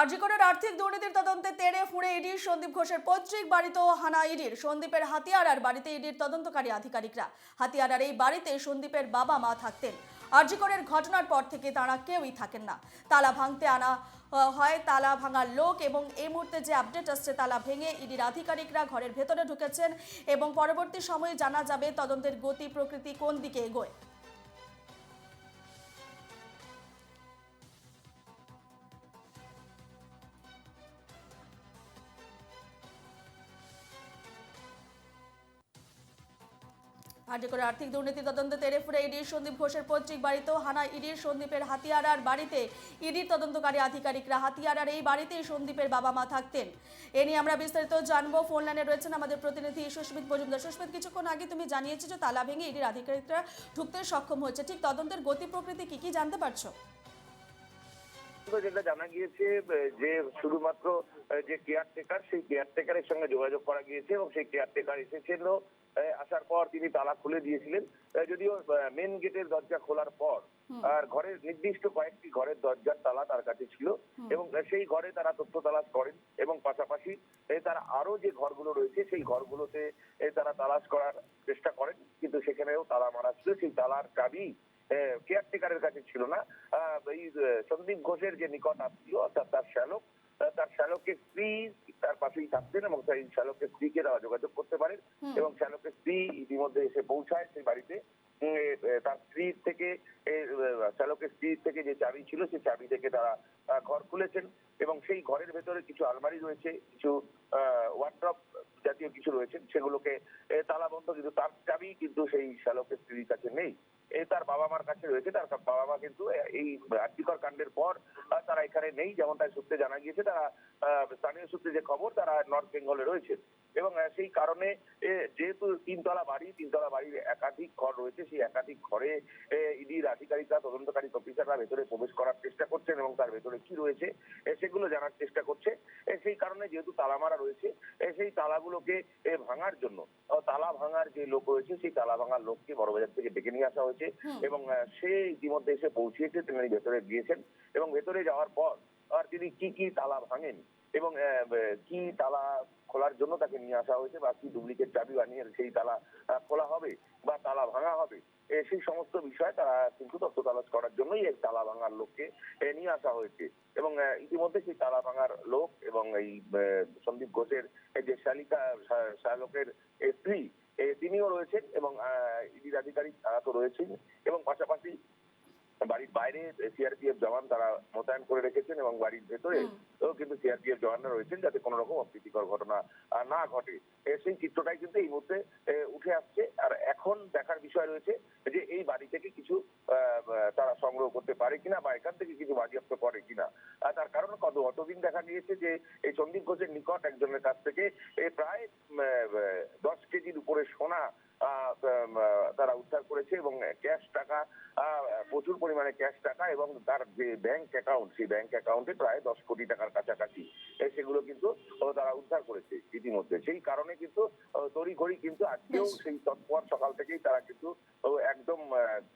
আরজিকরের আর্থিক দুর্নীতির তদন্তে তেড়ে ফুঁড়ে ইডির সন্দীপ ঘোষের পৈতৃক বাড়িতেও হানা ইডির, সন্দীপের হাতিয়ারার বাড়িতে ইডির তদন্তকারী আধিকারিকরা। হাতিয়ারার এই বাড়িতে সন্দীপের বাবা মা থাকতেন। আরজিকরের ঘটনার পর থেকে তারা কেউই থাকেন না। তালা ভাঙতে আনা হয়, তালা ভাঙার লোক এবং এই মুহূর্তে যে আপডেট আসছে তালা ভেঙে ইডির আধিকারিকরা ঘরের ভেতরে ঢুকেছেন এবং পরবর্তী সময়ে জানা যাবে তদন্তের গতি প্রকৃতি কোন দিকে এগোয়। হার্ডে আর্থিক দুর্নীতি তদন্তে তেড়ে ফুরে ইডির সন্দীপ ঘোষের পৈতৃক বাড়িতেও হানা ইডির সন্দীপের হাতিয়ারার বাড়িতে। ইডির তদন্তকারী আধিকারিকরা হাতিয়ারার এই বাড়িতেই সন্দীপের বাবা মা থাকতেন। এ নিয়ে আমরা বিস্তারিত জানব। ফোন লাইনে রয়েছেন আমাদের প্রতিনিধি সুস্মিত মজুমদার। সুস্মিত কিছুক্ষণ আগে তুমি জানিয়েছো যে তালা ভেঙে ইডির আধিকারিকরা ঢুকতে সক্ষম হয়েছে। ঠিক তদন্তের গতি প্রকৃতি কি কি জানতে পারছ? যেটা জানা গিয়েছে, যে শুধুমাত্র, যে কেয়ারটেকার সেই কেয়ারটেকারের সঙ্গে যোগাযোগ করা গিয়েছে এবং সেই কেয়ারটেকার এসেছিল আসার পর তিনি তালা খুলে দিয়েছিলেন। যদিও মেন গেটের দরজা খোলার পর আর ঘরের নির্দিষ্ট কয়েকটি ঘরের দরজার তালা তার কাছে ছিল এবং সেই ঘরে তারা তথ্য তালাশ করেন এবং পাশাপাশি এ, তারা আরও যে ঘরগুলো রয়েছে সেই ঘরগুলোতে এ, তারা তালাশ করার চেষ্টা করেন কিন্তু সেখানেও তালা মারা ছিল সেই তালার চাবি কেয়ারটেকারের কাছে ছিল না আহ, এই আহ, সন্দীপ ঘোষের যে নিকট আত্মীয় অর্থাৎ তার শ্যালক আহ, তার শ্যালকের স্ত্রী তার পাশেই থাকতেন এবং সেই শ্যালকের স্ত্রীকে তারা যোগাযোগ করতে পারেন এবং শ্যালকের স্ত্রী ইতিমধ্যে এসে পৌঁছায় সেই বাড়িতে উম, এ, এ, তার স্ত্রীর থেকে এ, শ্যালকের স্ত্রীর থেকে যে চাবি ছিল সেই চাবি থেকে তারা ঘর খুলেছেন এবং সেই ঘরের ভেতরে কিছু আলমারি রয়েছে কিছু ওয়ার্ড্রপ জাতীয় কিছু রয়েছে সেগুলোকে এ, তালা বন্ধ কিন্তু তার চাবি কিন্তু সেই শ্যালকের স্ত্রীর কাছে নেই। তার বাবা মার কাছে রয়েছে তার বাবা মা কিন্তু এই আর্থিকর কাণ্ডের পর তারা এখানে নেই যেমন তার সূত্রে জানা গিয়েছে তারা স্থানীয় সূত্রে যে খবর তারা নর্থ বেঙ্গলে রয়েছে। এবং সেই কারণে যেহেতু তিনতলা বাড়ি তিনতলা বাড়ির একাধিক ঘর রয়েছে সেই একাধিক ঘরে ইডির আধিকারিকরা তদন্তকারী অফিসাররা ভেতরে প্রবেশ করার চেষ্টা করছেন এবং তার ভেতরে কি রয়েছে সেগুলো জানার চেষ্টা করছে। সেই কারণে যেহেতু তালা মারা রয়েছে সেই তালাগুলোকে ভাঙার জন্য তালা ভাঙার যে লোক রয়েছে সেই তালা ভাঙার লোককে বড়বাজার থেকে ডেকে নিয়ে আসা হয়েছে এবং সে ইতিমধ্যে এসে পৌঁছিয়েছে তিনি ভেতরে গিয়েছেন এবং ভেতরে যাওয়ার পর আর তিনি কি কি তালা ভাঙেন এবং কি তালা খোলার জন্য তাকে নিয়ে আসা হয়েছে বা কি ডুপ্লিকেট চাবি বানিয়ে সেই তালা খোলা হবে বা তালা ভাঙা হবে সেই সমস্ত বিষয় তারা কিন্তু তথ্য তালাশ করার জন্যই এই তালা ভাঙার লোককে নিয়ে আসা হয়েছে। এবং ইতিমধ্যে সেই তালা ভাঙার লোক এবং এই সন্দীপ ঘোষের যে শালিকা শালকের স্ত্রী তিনিও রয়েছেন এবং ইডির আধিকারিক তারা তো রয়েছেন এবং পাশাপাশি বাড়ির বাইরে সিআরপিএফ জওয়ান তারা মোতায়েন করে রেখেছেন এবং বাড়ির ভেতরে কিন্তু সিআরপিএফ জওয়ানরা রয়েছেন যাতে কোনো রকম অপ্রীতিকর ঘটনা না ঘটে। সেই চিত্রটাই কিন্তু এই মুহূর্তে উঠে আসছে। আর এখন দেখার বিষয় রয়েছে যে এই বাড়ি থেকে কিছু তারা সংগ্রহ করতে পারে কিনা বা এখান থেকে কিছু বাজেয়াপ্ত করে কিনা। তার কারণ কত অতদিন দেখা গিয়েছে যে এই সন্দীপ ঘোষের নিকট একজনের কাছ থেকে প্রায় দশ কেজির উপরে সোনা তারা উদ্ধার করেছে এবং ক্যাশ টাকা প্রচুর পরিমাণে ক্যাশ টাকা এবং তার যে ব্যাংক অ্যাকাউন্ট সেই ব্যাংক অ্যাকাউন্টে প্রায় দশ কোটি টাকার কাছাকাছি সেগুলো কিন্তু তারা উদ্ধার করেছে ইতিমধ্যে। সেই কারণে কিন্তু তড়ি ঘড়ি কিন্তু আজকেও সেই তৎপর সকাল থেকেই তারা কিন্তু একদম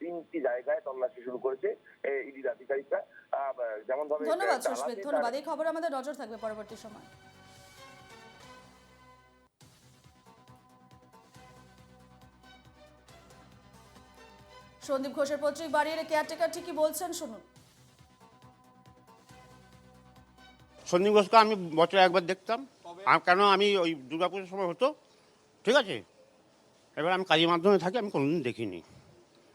তিনটি জায়গায় তল্লাশি শুরু করেছে ইডির আধিকারিকরা। যেমন ভাবে ধন্যবাদ সুস্মিত ধন্যবাদ। এই খবর আমাদের নজর থাকবে পরবর্তী সময়। সন্দীপ ঘোষের পৈতৃক বাড়ির কেয়ারটেকার ঠিকই বলছেন শুনুন। সন্দীপ ঘোষকে আমি বছরে একবার দেখতাম। আর কেন আমি ওই দুর্গাপুজোর সময় হতো? ঠিক আছে? এবার আমি কাজের মাধ্যমে থাকি আমি কোনোদিন দেখিনি।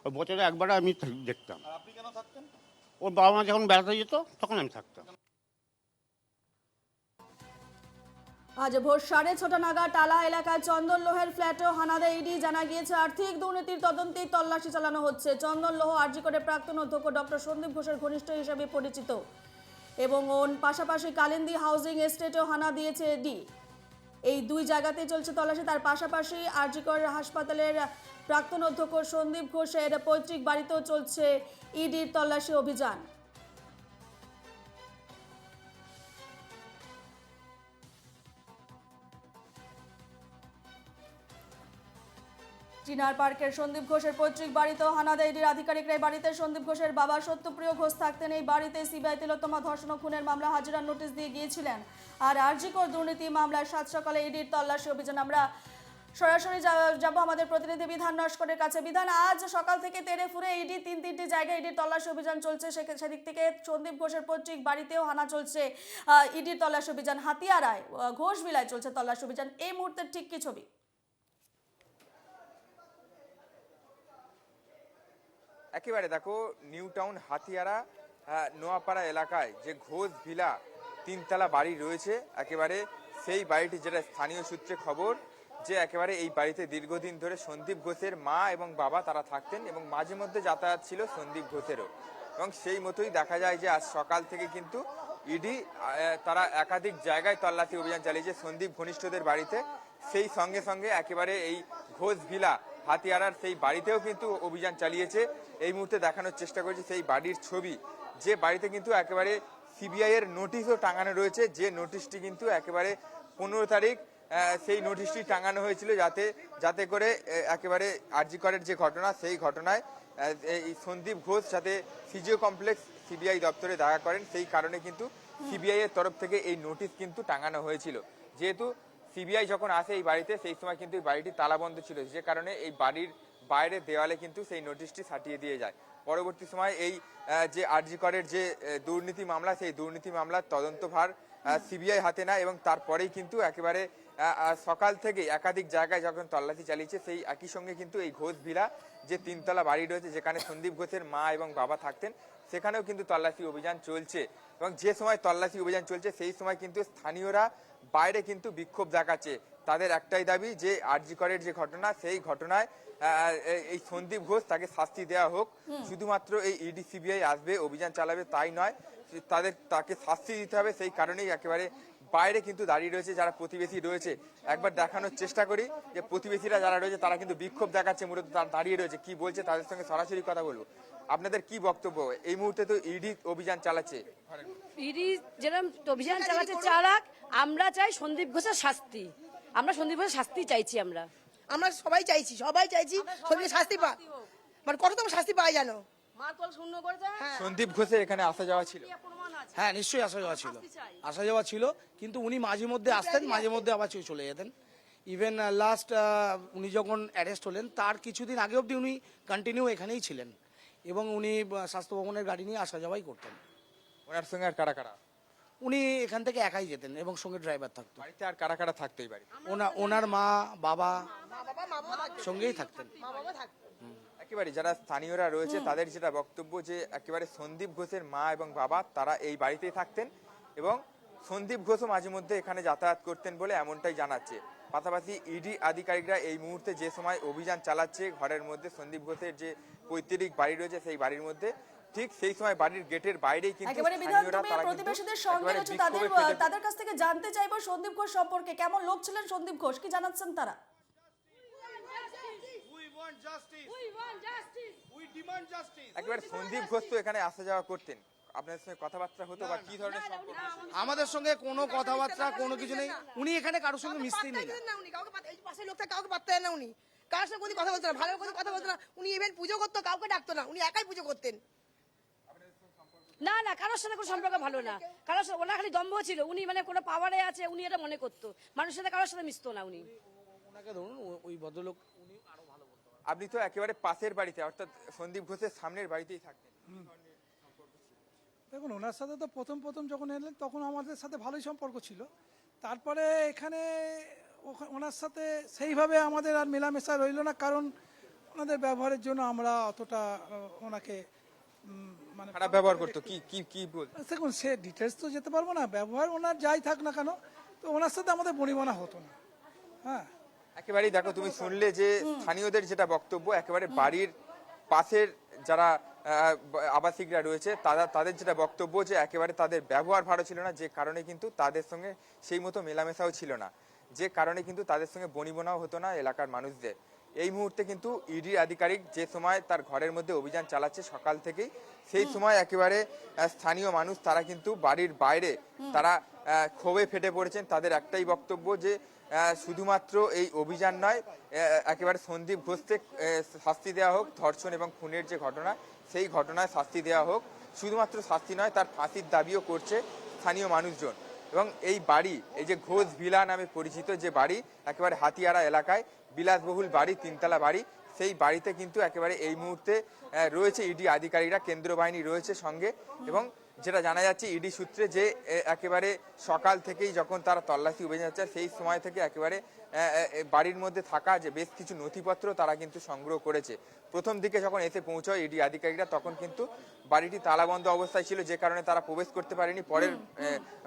ওই বছরে একবার আমি দেখতাম। আর আপনি কেন থাকতেন? ওর বাবা মা যখন বেড়াতে যেত তখন আমি থাকতাম। আজ ভোর সাড়ে ছটা নাগাদ টালা এলাকায় চন্দন লোহের ফ্ল্যাটেও হানাদা ইডি জানা গিয়েছে, আর্থিক দুর্নীতির তদন্তেই তল্লাশি চালানো হচ্ছে। চন্দন লোহ আরজি করে প্রাক্তন অধ্যক্ষ ডক্টর সন্দীপ ঘোষের ঘনিষ্ঠ হিসেবে পরিচিত। এবং ওন পাশাপাশি কালিন্দি হাউজিং এস্টেটেও হানা দিয়েছে ইডি। এই দুই জায়গাতেই চলছে তল্লাশি, তার পাশাপাশি আরজিকর হাসপাতালের প্রাক্তন অধ্যক্ষ সন্দীপ ঘোষের পৈতৃক বাড়িতেও চলছে ইডির তল্লাশি অভিযান। চিনার পার্কের সন্দীপ ঘোষের পৈতৃক বাড়িতেও হানাদা ইডির আধিকারিকরা। এই বাড়িতে সন্দীপ ঘোষের বাবা সত্যপ্রিয় ঘোষ থাকতেন। এই বাড়িতে সিবিআই তিলোত্তমা ধর্ষণ খুনের মামলা হাজিরার নোটিশ দিয়ে গিয়েছিলেন। আর আরজিকর দুর্নীতি মামলায় সাত সকালে ইডির তল্লাশি অভিযান। আমরা সরাসরি যাব আমাদের প্রতিনিধি বিধান নস্করের কাছে। বিধান, আজ সকাল থেকে তেরে ফুরে ইডি তিন তিনটি জায়গায় ইডির তল্লাশি অভিযান চলছে। সেদিক থেকে সন্দীপ ঘোষের পৈতৃক বাড়িতেও হানা চলছে ইডির তল্লাশি অভিযান। হাতিয়ারায় ঘোষ বিলায় চলছে তল্লাশি অভিযান। এই মুহূর্তের ঠিক কি ছবি? একেবারে দেখো, নিউ টাউন হাতিয়ারা নোয়াপাড়া এলাকায় যে ঘোষ ভিলা তিনতলা বাড়ি রয়েছে, একেবারে সেই বাড়িটি যেটা স্থানীয় সূত্রে খবর, যে একেবারে এই বাড়িতে দীর্ঘদিন ধরে সন্দীপ ঘোষের মা এবং বাবা তারা থাকতেন এবং মাঝে মধ্যে যাতায়াত ছিল সন্দীপ ঘোষেরও। এবং সেই মতোই দেখা যায় যে আজ সকাল থেকে কিন্তু ইডি তারা একাধিক জায়গায় তল্লাশি অভিযান চালিয়েছে সন্দীপ ঘনিষ্ঠদের বাড়িতে। সেই সঙ্গে সঙ্গে একেবারে এই ঘোষ ভিলা হাতিয়ারার সেই বাড়িতেও কিন্তু অভিযান চালিয়েছে। এই মুহূর্তে দেখানোর চেষ্টা করছি সেই বাড়ির ছবি। যে বাড়িতে কিন্তু একেবারে সিবিআই এর নোটিশও টাঙানো রয়েছে। যে নোটিশটি কিন্তু একেবারে পনেরো তারিখ সেই নোটিশটি টাঙানো হয়েছিল যাতে যাতে করে একেবারে আরজিকরের যে ঘটনা, সেই ঘটনায় এই সন্দীপ ঘোষ যাতে সিজিও কমপ্লেক্স সিবিআই দপ্তরে দেখা করেন। সেই কারণে কিন্তু সিবিআই এর তরফ থেকে এই নোটিশ কিন্তু টাঙানো হয়েছিল। যেহেতু সিবিআই যখন আসে এই বাড়িতে, সেই সময় কিন্তু এই বাড়িটি তালাবন্ধ ছিল। যে কারণে এই বাড়ির বাইরে দেওয়ালে কিন্তু সেই নোটিশটি সাটিয়ে দিয়ে যায়। পরবর্তী সময় এই যে আরজি করের যে দুর্নীতি মামলা, সেই দুর্নীতি মামলার তদন্তভার সিবিআই হাতে নেয় এবং তারপরেই কিন্তু একেবারে সকাল থেকে একাধিক জায়গায় যখন তল্লাশি চালিয়েছে, সেই একই সঙ্গে কিন্তু এই ঘোষ ভিলা যে তিনতলা বাড়ি রয়েছে, যেখানে সন্দীপ ঘোষের মা এবং বাবা থাকতেন, সেখানেও কিন্তু তল্লাশি অভিযান চলছে। এবং যে সময় তল্লাশি অভিযান চলছে, সেই সময় কিন্তু স্থানীয়রা বাইরে কিন্তু বিক্ষোভ দেখাচ্ছে তাদের একটাই দাবি যে আরজি করের যে ঘটনা সেই ঘটনায় এই- সন্দীপ ঘোষ তাকে শাস্তি দেওয়া হোক। শুধুমাত্র এই ইডি সিবিআই আসবে অভিযান চালাবে তাই নয় তাদের তাকে শাস্তি দিতে হবে সেই কারণেই একেবারে বাইরে কিন্তু দাঁড়িয়ে রয়েছে যারা প্রতিবেশী রয়েছে। একবার দেখানোর চেষ্টা করি যে প্রতিবেশীরা যারা রয়েছে তারা কিন্তু বিক্ষোভ দেখাচ্ছে মূলত তারা দাঁড়িয়ে রয়েছে। কি বলছে তাদের সঙ্গে সরাসরি কথা বলব। আপনাদের কি বক্তব্য? এই মুহূর্তে তো ইডি অভিযান চালাচ্ছে। ইডি যেরকম অভিযান চালাচ্ছে চালাক আমরা চাই সন্দীপ ঘোষের শাস্তি। আমরা সন্দীপ ঘোষের শাস্তি চাইছি আমরা। আমরা সবাই চাইছি সবাই চাইছি সন্দীপ শাস্তি পা মানে কততম শাস্তি পায় জানো দেয় সন্দীপ ঘোষের এখানে আসা যাওয়া ছিল। হ্যাঁ নিশ্চয়ই আসা যাওয়া ছিল। আসা যাওয়া ছিল কিন্তু উনি মাঝে মধ্যে আসতেন মাঝে মধ্যে আবার চলে- চলে যেতেন। ইভেন লাস্ট উনি যখন অ্যারেস্ট হলেন তার কিছুদিন আগে অবধি উনি কন্টিনিউ এখানেই ছিলেন। এবং উনি স্বাস্থ্য ভবনের গাড়ি নিয়ে আসা যাওয়াই করতেন। ওনার সঙ্গে আর কারা কারা? উনি এখান থেকে একাই যেতেন এবং সঙ্গে ড্রাইভার থাকতো। বাড়িতে আর কারা কারা থাকতেই বাড়িতে? ওনা- ওনার মা বাবা মা বাবা মা বাবা সঙ্গেই থাকতেন। একেবারে যারা স্থানীয়রা রয়েছে তাদের যেটা বক্তব্য যে একেবারে সন্দীপ ঘোষের মা এবং বাবা তারা এই বাড়িতেই থাকতেন এবং সন্দীপ ঘোষও মাঝে মধ্যে এখানে যাতায়াত করতেন বলে এমনটাই জানাচ্ছে। পাশাপাশি ইডি আধিকারিকরা এই মুহূর্তে যে সময় অভিযান চালাচ্ছে ঘরের মধ্যে সন্দীপ ঘোষের যে পৈতৃক বাড়ি রয়েছে সেই বাড়ির মধ্যে ঠিক সেই সময় বাড়ির গেটের বাইরেই কিন্তু প্রতিবেশীদের সঙ্গে তাদের কাছ থেকে জানতে চাইব সন্দীপ ঘোষ সম্পর্কে। কেমন লোক ছিলেন সন্দীপ ঘোষ? কি জানাচ্ছেন তারা? একেবারে সন্দীপ ঘোষ তো এখানে আসা যাওয়া করতেন। আপনাদের সঙ্গে কথাবার্তা হতো বা কি ধরনের সম্পর্ক? আমাদের সঙ্গে কোনো কথাবার্তা কোনো কিছু নেই। উনি এখানে কারোর সঙ্গে মিশতেই নেই। না উনি কাউকে এই লোকটা কাউকে পাত্তা না উনি। কার সঙ্গে কোনো কথা বলতো না ভালো করে কথা বলতো না উনি ইভেন পুজো করতো কাউকে ডাকতো না উনি একাই পুজো করতেন। না না কারোর সাথে কোনো সম্পর্ক ভালো না। কারোর সাথে ওনার খালি দম্ভ ছিল উনি মানে কোনো পাওয়ারে আছে উনি এটা মনে করতো। মানুষের সাথে কারোর সাথে মিশতো না উনি। ওনাকে ধরুন ওই ভদ্রলোক উনি আরও ভালো আপনি তো একেবারে পাশের বাড়িতে অর্থাৎ সন্দীপ ঘোষের সামনের বাড়িতেই থাকতেন। দেখুন ওনার সাথে তো প্রথম প্রথম যখন এলেন তখন আমাদের সাথে ভালোই সম্পর্ক ছিল। তারপরে এখানে ওনার সাথে সেইভাবে আমাদের আর মেলামেশা রইল না কারণ ওনাদের ব্যবহারের জন্য আমরা অতটা ওনাকে মানে খারাপ ব্যবহার করতো। কি কি কি বল? দেখুন সে ডিটেলস তো যেতে পারব না ব্যবহার ওনার যাই থাক না কেন তো ওনার সাথে আমাদের বনিবনা হতো না। হ্যাঁ। একেবারেই দেখো তুমি শুনলে যে স্থানীয়দের যেটা বক্তব্য একেবারে বাড়ির পাশের যারা আবাসিকরা রয়েছে। তারা, তাদের যেটা বক্তব্য যে একেবারে তাদের ব্যবহার ভালো ছিল না, যে কারণে কিন্তু তাদের সঙ্গে সেই মতো মেলামেশাও ছিল না। যে কারণে কিন্তু তাদের সঙ্গে বনিবনাও হতো না এলাকার মানুষদের। এই মুহূর্তে কিন্তু ইডি আধিকারিক যে সময় তার ঘরের মধ্যে অভিযান চালাচ্ছে সকাল থেকেই সেই সময় একেবারে স্থানীয় মানুষ তারা কিন্তু বাড়ির বাইরে তারা ক্ষোভে ফেটে পড়েছেন। তাদের একটাই বক্তব্য যে শুধুমাত্র এই অভিযান নয় একেবারে সন্দীপ ঘোষকে শাস্তি দেওয়া হোক ধর্ষণ এবং খুনের যে ঘটনা সেই ঘটনায় শাস্তি দেওয়া হোক। শুধুমাত্র শাস্তি নয় তার ফাঁসির দাবিও করছে স্থানীয় মানুষজন। এবং এই বাড়ি, এই যে ঘোষ ভিলা নামে পরিচিত যে বাড়ি, একেবারে হাতিয়ারা এলাকায়, বিলাসবহুল বাড়ি, তিনতলা বাড়ি সেই বাড়িতে কিন্তু একেবারে এই মুহূর্তে রয়েছে ইডি আধিকারিকরা কেন্দ্র বাহিনী রয়েছে সঙ্গে এবং যেটা জানা যাচ্ছে ইডি সূত্রে যে একেবারে সকাল থেকেই যখন তারা তল্লাশি অভিযান যাচ্ছে সেই সময় থেকে একেবারে বাড়ির মধ্যে থাকা যে বেশ কিছু নথিপত্র তারা কিন্তু সংগ্রহ করেছে। প্রথম দিকে যখন এসে পৌঁছয় ইডি আধিকারিকরা তখন কিন্তু বাড়িটি তালাবন্ধ অবস্থায় ছিল যে কারণে তারা প্রবেশ করতে পারেনি। পরের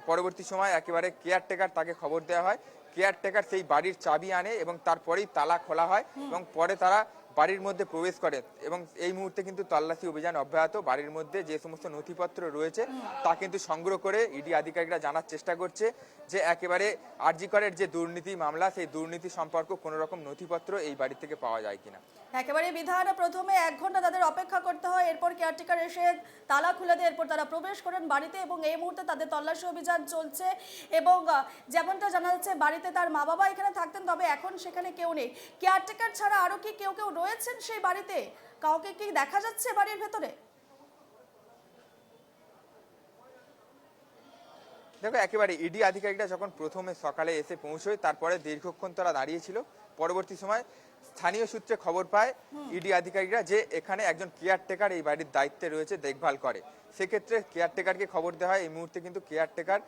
পরবর্তী সময় একেবারে কেয়ারটেকার তাকে খবর দেওয়া হয়। কেয়ারটেকার সেই বাড়ির চাবি আনে এবং তারপরেই তালা খোলা হয় এবং পরে তারা বাড়ির মধ্যে প্রবেশ করে এবং এই মুহূর্তে কিন্তু তল্লাশি অভিযান অব্যাহত। বাড়ির মধ্যে যে সমস্ত নথিপত্র রয়েছে, তা কিন্তু সংগ্রহ করে ইডি আধিকারিকরা জানার চেষ্টা করছে যে একেবারে আরজিকরের যে দুর্নীতি মামলা, সেই দুর্নীতি সম্পর্ক কোনো রকম নথিপত্র এই বাড়ি থেকে পাওয়া যায় কিনা। একেবারে বিধান প্রথমে এক ঘণ্টা তাদের অপেক্ষা করতে হয়, এরপর কেয়ারটেকার এসে তালা খুলে দেয়, এরপর তারা প্রবেশ করেন বাড়িতে এবং এই মুহূর্তে তাদের তল্লাশি অভিযান চলছে এবং যেমনটা জানা যাচ্ছে বাড়িতে তার মা বাবা এখানে থাকতেন, তবে এখন সেখানে কেউ নেই। কেয়ারটেকার ছাড়া আরও কি কেউ কেউ রয়েছেন সেই বাড়িতে? কাউকে কি দেখা যাচ্ছে বাড়ির ভেতরে? দেখো, একেবারে ইডি আধিকারিকরা যখন প্রথমে সকালে এসে পৌঁছয়, তারপরে দীর্ঘক্ষণ তারা দাঁড়িয়েছিল পরবর্তী সময় স্থানীয় সূত্রে খবর পায় ইডি আধিকারিকরা যে এখানে একজন কেয়ারটেকার এই বাড়ির দায়িত্বে রয়েছে দেখভাল করে। সেক্ষেত্রে কেয়ারটেকারকে খবর দেওয়া হয় এই মুহূর্তে কিন্তু কেয়ারটেকার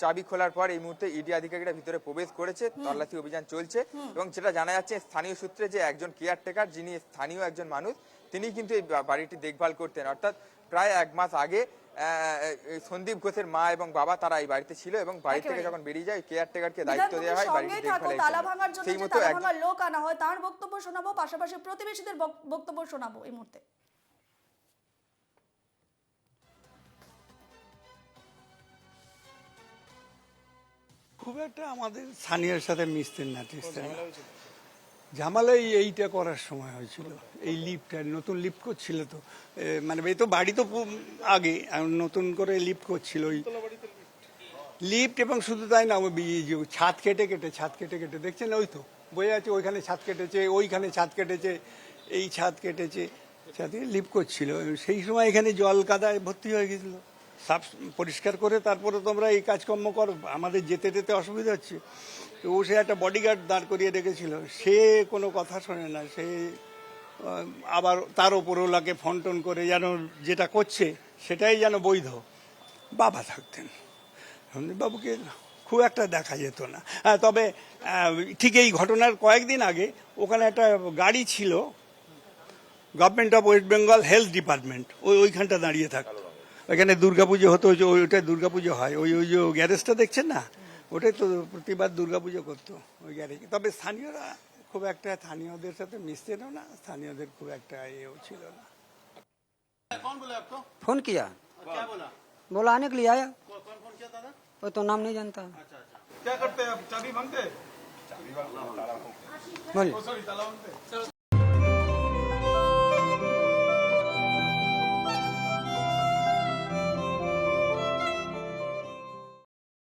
চাবি খোলার পর এই মুহূর্তে ইডি আধিকারিকরা ভিতরে প্রবেশ করেছে তল্লাশি অভিযান চলছে এবং যেটা জানা যাচ্ছে স্থানীয় সূত্রে যে একজন কেয়ারটেকার যিনি স্থানীয় একজন মানুষ তিনি কিন্তু এই বাড়িটি দেখভাল করতেন। অর্থাৎ প্রায় এক মাস আগে সন্দীপ ঘোষের মা এবং বাবা তারা এই বাড়িতে ছিল এবং বাড়ি থেকে যখন বেরিয়ে যায় কেয়ারটেকারকে দায়িত্ব দেওয়া হয় সঙ্গেই থাকো দেখভালের তালা ভাঙার জন্য সেই যে মতো তালা একজন- ভাঙার লোক আনা হয় তার বক্তব্য শোনাবো পাশাপাশি প্রতিবেশীদের বক্তব্য শোনাবো এই মুহূর্তে। খুব একটা আমাদের স্থানীয়র সাথে মিশতেন না টিশতেন না ঝামেলা এই এইটা করার সময় হয়েছিল। এই লিফট নতুন লিফট করছিল তো। মানে এই তো বাড়ি তো আগে নতুন করে লিফট করছিল ওই লিফট এবং শুধু তাই না, ওই ছাদ কেটে কেটে, ছাদ কেটে কেটে, দেখছেন? ওই তো বোঝা যাচ্ছে ওইখানে ছাদ কেটেছে, ওইখানে ছাদ কেটেছে, এই ছাদ কেটেছে। ছাদে লিফট করছিল। সেই সময় এখানে জল কাদায় ভর্তি হয়ে গেছিল। সাফ পরিষ্কার করে তারপরে তোমরা এই কাজকর্ম করো। আমাদের যেতে যেতে অসুবিধা হচ্ছে। তো ও সে একটা বডিগার্ড দাঁড় করিয়ে রেখেছিল। সে কোনো কথা শোনে না। সে আবার তার ওপরওয়ালাকে ফোন টোন করে যেন যেটা করছে সেটাই যেন বৈধ। বাবা থাকতেন। বাবুকে খুব একটা দেখা যেত না। তবে ঠিক এই ঘটনার কয়েকদিন আগে ওখানে একটা গাড়ি ছিল government of West Bengal health department ওই ওইখানটা দাঁড়িয়ে থাকতো। ওইখানে দুর্গাপুজো হতো ওই যে ওইটা দুর্গাপুজো হয় ওই ওই যে গ্যারেজটা দেখছেন না ওটাই তো প্রতিবার দুর্গাপুজো করতো ওই গ্যারেজে তবে স্থানীয়রা খুব একটা স্থানীয়দের সাথে মিশতেনও না স্থানীয়দের খুব একটা এও ছিল না फोन किया क्या बोला बोला आने के लिए आया कौन फोन किया दादा वो तो नाम नहीं जानता क्या करते हैं आप चाबी मांगते बोलिए